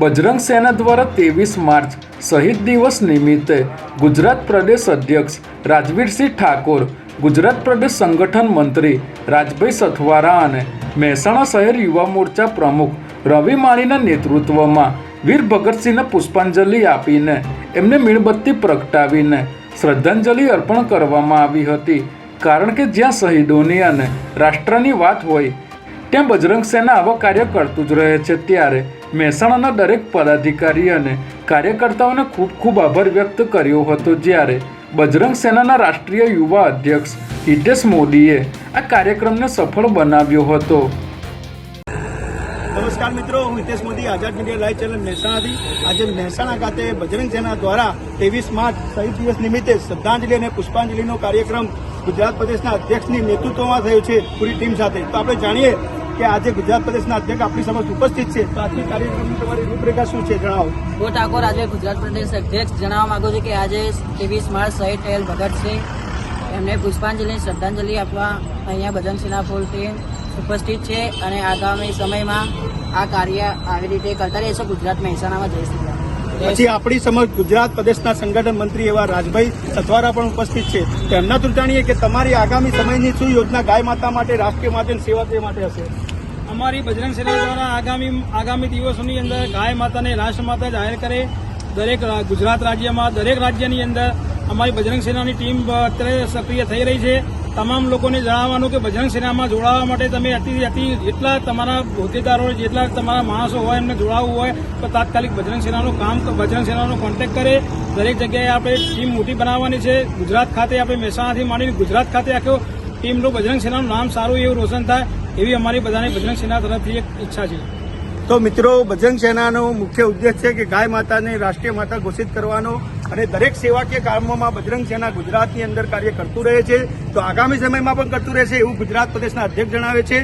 બજરંગ સેના દ્વારા ત્રેવીસ માર્ચ શહીદ દિવસ નિમિત્તે ગુજરાત પ્રદેશ અધ્યક્ષ રાજવીરસિંહ ઠાકોર, ગુજરાત પ્રદેશ સંગઠન મંત્રી રાજભાઈ સથવારા અને મહેસાણા શહેર યુવા મોરચા પ્રમુખ રવિ માણીના નેતૃત્વમાં વીર ભગતસિંહને પુષ્પાંજલિ આપીને એમને મીણબત્તી પ્રગટાવીને શ્રદ્ધાંજલિ અર્પણ કરવામાં આવી હતી. કારણ કે જ્યાં શહીદોની અને રાષ્ટ્રની વાત હોય ત્યાં બજરંગ સેના આવા કાર્ય કરતું જ રહે છે ત્યારે મહેસાણાના દરેક પદાધિકારી અને કાર્યકર્તાઓને ખૂબ ખૂબ આભાર વ્યક્ત કર્યો હતો જ્યારે બજરંગ સેનાના રાષ્ટ્રીય યુવા અધ્યક્ષ હિતેશ મોદીએ આ કાર્યક્રમને સફળ બનાવ્યો હતો. નમસ્કાર મિત્રો, હું Hitesh Modi, Azad media live channel મહેસાણાથી. આજે મહેસાણા ખાતે બજરંગ સેના દ્વારા ત્રેવીસ માર્ચ શહીદ દિવસ નિમિત્તે શ્રદ્ધાંજલિ અને પુષ્પાંજલિનો કાર્યક્રમ ગુજરાત પ્રદેશના અધ્યક્ષની નેતૃત્વમાં થયું છે પૂરી ટીમ સાથે. તો આપણે જાણીએ કે આજે ગુજરાત પ્રદેશના અધ્યક્ષ આપણી સમક્ષ ઉપસ્થિત છે. તો રૂપરેખા શું છે? જણાવો. હું ઠાકોર, આજે ગુજરાત પ્રદેશ અધ્યક્ષ જણાવવા માંગુ છું કે આજે ત્રેવીસ માર્ચ શહીદ થયેલ ભગતસિંહ એમને પુષ્પાંજલિ, શ્રદ્ધાંજલિ આપવા અહીંયા ભજનસિંહના ફૂલ ટીમ ઉપસ્થિત છે અને આગામી સમયમાં આ કાર્ય આવી રીતે કરતા રહેશે. ગુજરાત મહેસાણામાં શ્રી રામ. પછી આપણી સમક્ષ ગુજરાત પ્રદેશના સંગઠન મંત્રી એવા રાજભાઈ સથવારા પણ ઉપસ્થિત છે. તેમના ચૂંટણીએ કે તમારી આગામી સમયની શું યોજના ગાય માતા માટે, રાષ્ટ્રીય માટે સેવા તે માટે હશે? અમારી બજરંગ સેના દ્વારા આગામી આગામી દિવસોની અંદર ગાય માતાને રાષ્ટ્ર માતા જાહેર કરે દરેક ગુજરાત રાજ્યમાં, દરેક રાજ્યની અંદર અમારી બજરંગ સેનાની ટીમ અત્યારે સક્રિય થઈ રહી છે. તમામ લોકોને જણાવવાનું કે બજરંગ સેનામાં જોડાવા માટે તમે અતિ અતિ જેટલા તમારા હોદ્દેદારો જેટલા તમારા માણસો હોય, એમને જોડાવવું હોય, તો તાત્કાલિક બજરંગ સેનાનું કામ બજરંગ સેનાનો કોન્ટેક્ટ કરે. દરેક જગ્યાએ આપણે ટીમ મોટી બનાવવાની છે. ગુજરાત ખાતે આપણે મહેસાણાથી માંડીને ગુજરાત ખાતે આખો ટીમનું બજરંગ સેનાનું નામ સારું એવું રોશન થાય, એવી અમારી બધાની બજરંગ સેના તરફથી એક ઈચ્છા છે. તો મિત્રો બજરંગ સેનાનો મુખ્ય ઉદ્દેશ છે કે ગાય માતાને રાષ્ટ્રીય માતા ઘોષિત કરવાનો અને દરેક સેવાકીય કામોમાં બજરંગ સેના ગુજરાતની અંદર કાર્ય કરતું રહે છે. તો આગામી સમયમાં પણ કરતું રહેશે એવું ગુજરાત પ્રદેશના અધ્યક્ષ જણાવે છે.